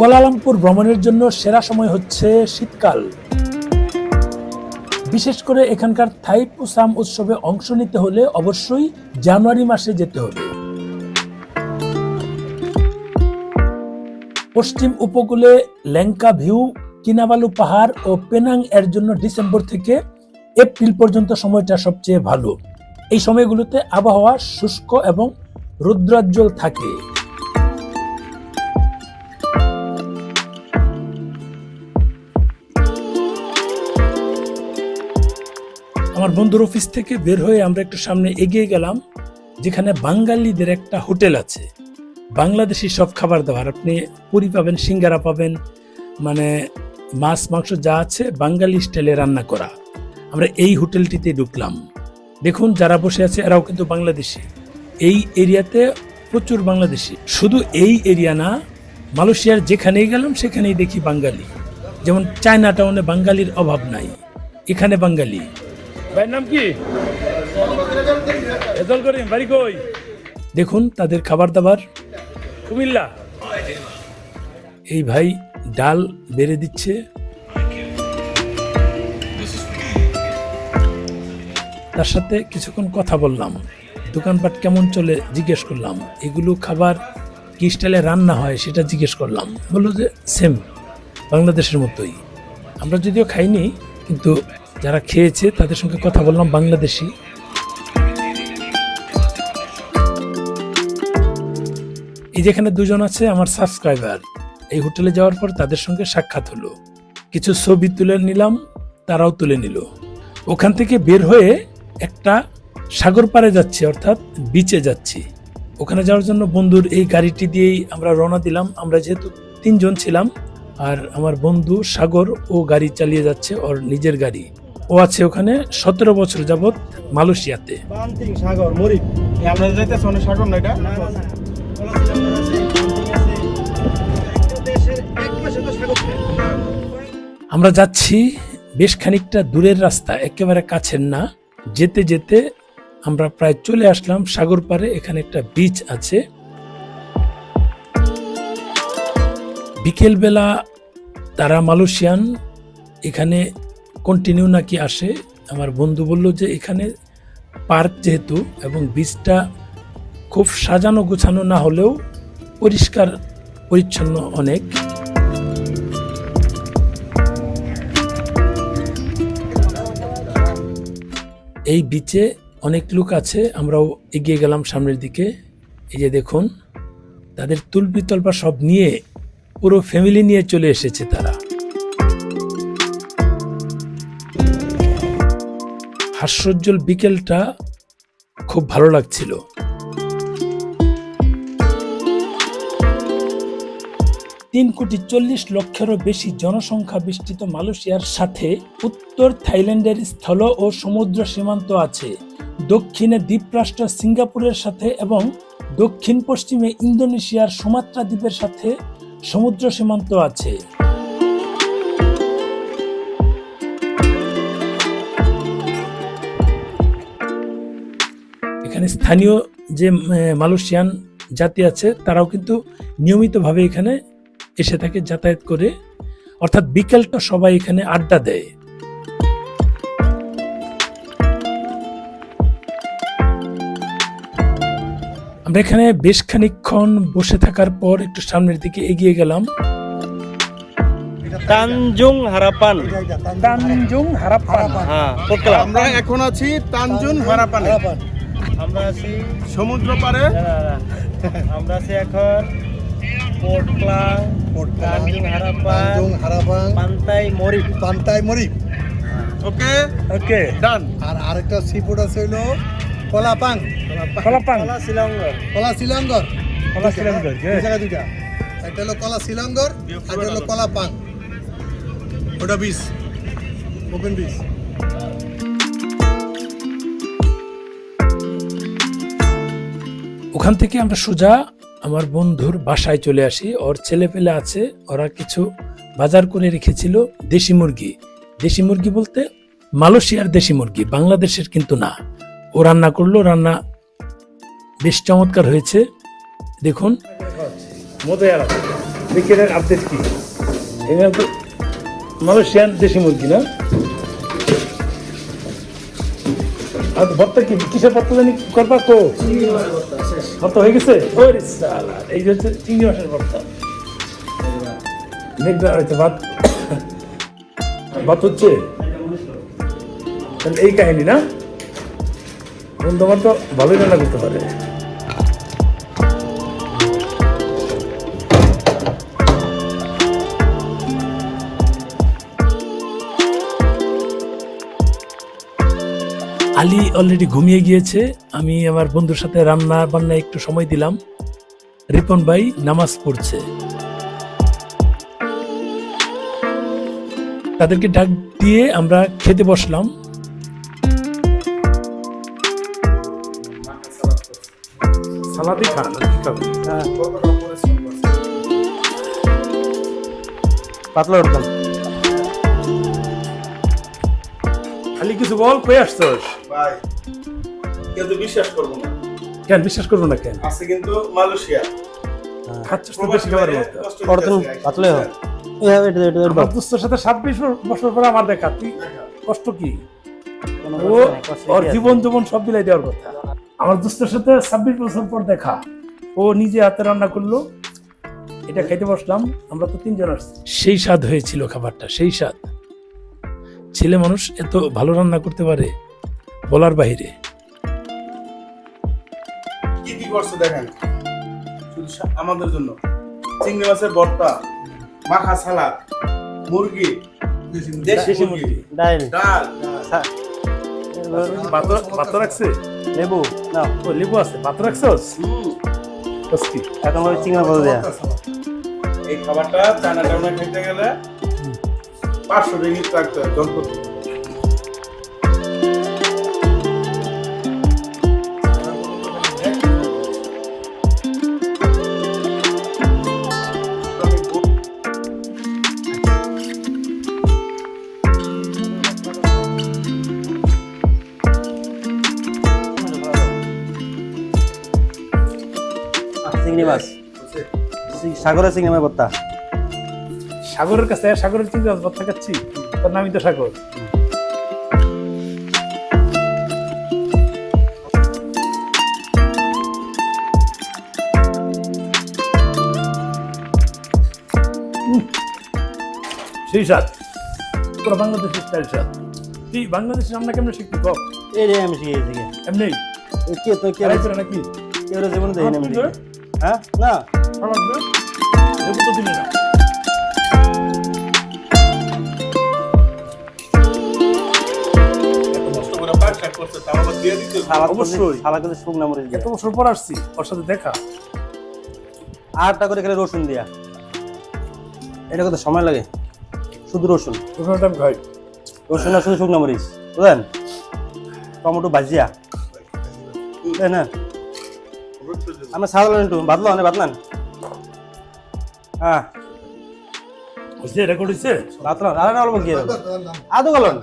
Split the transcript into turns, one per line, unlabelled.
Kuala Lumpur ভ্রমণের জন্য সেরা সময় হচ্ছে শীতকাল। বিশেষ করে এখানকার থাই পুসাম উৎসবে অংশ নিতে হলে অবশ্যই জানুয়ারি মাসে যেতে হবে। পশ্চিম উপকূলে ল্যাংকা ভিউ, কিনাবালু পাহাড় ও পেনাং এর জন্য ডিসেম্বর থেকে এপ্রিল পর্যন্ত সময়টা সবচেয়ে ভালো। এই সময়গুলোতে আবহাওয়া শুষ্ক এবং রুদ্রাজ্জ্বল থাকে। আমার বন্ধুর অফিস থেকে বের হয়ে আমরা একটু সামনে এগিয়ে গেলাম, যেখানে বাঙালিদের একটা হোটেল আছে। বাংলাদেশি সব খাবার দাবার। আপনি পুরি পাবেন, সিঙ্গারা পাবেন মানে মাছ, মাংস যা আছে বাঙালি স্টাইলে রান্না করা। আমরা এই হোটেলটিতে ঢুকলাম। দেখুন, যারা বসে আছে, এরাও কিন্তু বাংলাদেশি। এই এরিয়াতে প্রচুর বাংলাদেশি। শুধু এই এরিয়া না, মালয়েশিয়ার যেখানেই গেলাম, সেখানেই দেখি বাঙালি। যেমন চায়না টাউনে বাঙালির অভাব নাই। এখানে বাঙালি। ভাইয়ের নাম কি? এজল করিম বাড়ি কই? দেখুন তাদের খাবার দাবার। কুমিল্লা। এই ভাই ডাল বেড়ে দিচ্ছে। তার সাথে কিছুক্ষণ কথা বললাম। দোকানপাট কেমন চলে জিজ্ঞেস করলাম। এগুলো খাবার কি স্টাইলে রান্না হয় সেটা জিজ্ঞেস করলাম। বলল যে সেম বাংলাদেশের মতোই। আমরা যদিও খাইনি কিন্তু যারা খেয়েছে, তাদের সঙ্গে কথা বললাম বাংলাদেশি। এই যেখানে দুজন আছে, আমার সাবস্ক্রাইবার এই হোটেলে যাওয়ার পর তাদের সঙ্গে সাক্ষাৎ হলো। কিছু ছবি তুলে নিলাম, তারাও তুলে নিল। ওখান থেকে বের হয়ে একটা সাগর পাড়ে যাচ্ছি, অর্থাৎ বিচে যাচ্ছি। ওখানে যাওয়ার জন্য বন্ধুর এই গাড়িটি দিয়েই আমরা রওনা দিলাম। আমরা যেহেতু তিনজন ছিলাম, আর আমার বন্ধু সাগর ও গাড়ি চালিয়ে যাচ্ছে, ওর নিজের গাড়ি। ও আছে ওখানে সতেরো বছর যাবৎ মালয়েশিয়াতে।
সাগর আমরা যাইতেছি অনেক সাগর না এটা?
আমরা যাচ্ছি বেশ খানিকটা দূরের রাস্তা একেবারে কাছের না। যেতে যেতে আমরা প্রায় চলে আসলাম সাগর পাড়ে এখানে একটা বিচ আছে। বিকেলবেলা তারা মালয়েশিয়ান এখানে কন্টিনিউ নাকি আসে, আমার বন্ধু বলল যে এখানে পার্ক যেহেতু এবং বিচটা খুব সাজানো গোছানো না হলেও পরিষ্কার, পরিচ্ছন্ন অনেক। এই বিচে অনেক লোক আছে, আমরাও এগিয়ে গেলাম সামনের দিকে। এই যে দেখুন, তাদের তল্পা সব নিয়ে পুরো ফ্যামিলি নিয়ে চলে এসেছে তারা। হাস্যোজ্জ্বল বিকেলটা খুব ভালো লাগছিল। তিন কোটি চল্লিশ লক্ষেরও বেশি জনসংখ্যা বিস্তৃত মালয়েশিয়ার সাথে উত্তর থাইল্যান্ডের স্থল ও সমুদ্র সীমান্ত আছে। দক্ষিণে দ্বীপরাষ্ট্র সিঙ্গাপুরের সাথে এবং দক্ষিণ পশ্চিমে ইন্দোনেশিয়ার সুমাত্রা দ্বীপের সাথে সমুদ্র সীমান্ত আছে। এখানে স্থানীয় যে মালয়েশিয়ান জাতি আছে তারাও কিন্তু নিয়মিতভাবে এখানে এসে থাকে যাতায়াত করে। অর্থাৎ বিকেলটা সবাই এখানে আড্ডা দেয়। আমরা এখানে বেশ খানিকক্ষণ বসে থাকার পর একটু সামনের দিকে এগিয়ে গেলাম।
তানজুং হারাপান।
তানজুং হারাপ্পান
হ্যাঁ
আমরা এখন আছি তানজুন হারাপানে।
আমরা আছি
সমুদ্র পারে।
আমরা আছি এখন হারাপান
Tanjung Harapan,
পান্তাই মরিক
Pantai Morib
ওকে?
ওকে।
ডান।
আর আরেকটা সি ফুড আছে হলো কলাপাং।
কলাপাং।
কলা শিলংগর
কলা শিলঙ্গর
কলা শিলংগর,
দুই জায়গায় দুইটা। একটা হলো কলা শিলঙ্গর আর একটা হলো কলা পাং ওটা বিচ ওপেন বিচ
ওখান থেকে আমরা সোজা আমার বন্ধুর বাসায় চলে আসি। ওর ছেলে পেলে আছে, ওরা কিছু বাজার করে রেখেছিল দেশি মুরগি। দেশি মুরগি বলতে মালয়েশিয়ার দেশি মুরগি, বাংলাদেশের কিন্তু না। ও রান্না করল, রান্না বেশ চমৎকার হয়েছে। দেখুন। মালয়েশিয়ান দেশি মুরগি না? আর ভর্তা কি? কিসের ভর্তা জানি? করবা কো? ভর্তা হয়ে গেছে? ওরে এই যে হচ্ছে চিংড়ি মাছের ভর্তা। মেঘনা ভাত ভাত হচ্ছে? তাহলে এই কাহিনী না? বন্ধু আমার তো ভালোই রান্না করতে পারে। আলী অলরেডি ঘুমিয়ে গিয়েছে। আমি আমার বন্ধুর সাথে রান্না বান্নায় একটু সময় দিলাম। রিপন ভাই নামাজ পড়ছে। তাদেরকে ডাক দিয়ে আমরা খেতে বসলাম। সালাদই খান খাবেন?
পাতলা উঠতাম
আলী কিছু বল কই আসছস?
ভাই কেউ তো বিশ্বাস করব না।
কেন বিশ্বাস করব না কেন?
আছে কিন্তু মালয়েশিয়া।
খাচ্ছস তো বেশি খাবার মতো।
কষ্ট
পাতলে হয়। এটা এটা এটা
আমার সাথে ছাব্বিশ বছর পরে আমার দেখা। তুই কষ্ট কি? ও ওর জীবন জীবন সব বিলাই দেওয়ার কথা। আমার দোস্তের সাথে ছাব্বিশ বছর পর দেখা। ও নিজে হাতে রান্না করল। এটা খাইতে বসলাম। আমরা তো তিনজন আসছি। সেই স্বাদ হয়েছিল খাবারটা সেই স্বাদ। ছেলে মানুষ এত ভালো রান্না করতে পারে বলার বাইরে।
কি কি করছে দেখেন? শুধু আমাদের জন্য। চিংড়ি মাছের ভর্তা মাখা সালাদ মুরগি দেশি মুরগি
ডাইল।
ডাল।
ভাত রাখছে?
লেবু না।
ও লেবু আছে। ভাত রাখছস? কষ্টি
এখন ওই চিংড়া বলে দেয়া।
এই খাবারটা চায়না টাউনে খেতে গেলে পাঁচশো রিঙ্গিত রাখতে হয় জনপ্রতি
সাগরের চিংড়ি ভর্তা
সাগরের কাছে সাগরের চিংড়ি ভর্তা খাচ্ছি? তার নামই তো সাগর। সেই স্বাদ পুরো বাংলাদেশের স্টাইল স্বাদ তুই বাংলাদেশের রান্না কেমন শিখবি কম
এই রে আমি শিখেছি গে।
এমনি?
কে তো কে
নাকি?
কে ওরা জীবন
আমার
দেখি। হ্যাঁ? না।
আমার লেবু তো দিলি না
এত কষ্ট করে
আটটা খেলে রসুন দিয়া এটা কত সময় লাগে শুধু রসুন
খাই
রসুন আর শুধু শুকনা মরিচ বুঝলেন টমেটো ভাজিয়া তাই না আমরা সাধারণ একটু বাদলো অনেক বাদলান হ্যাঁ।
বুঝলি রেকর্ড হয়েছে
রাত্রা আর অল্প কি আদৌ গেলন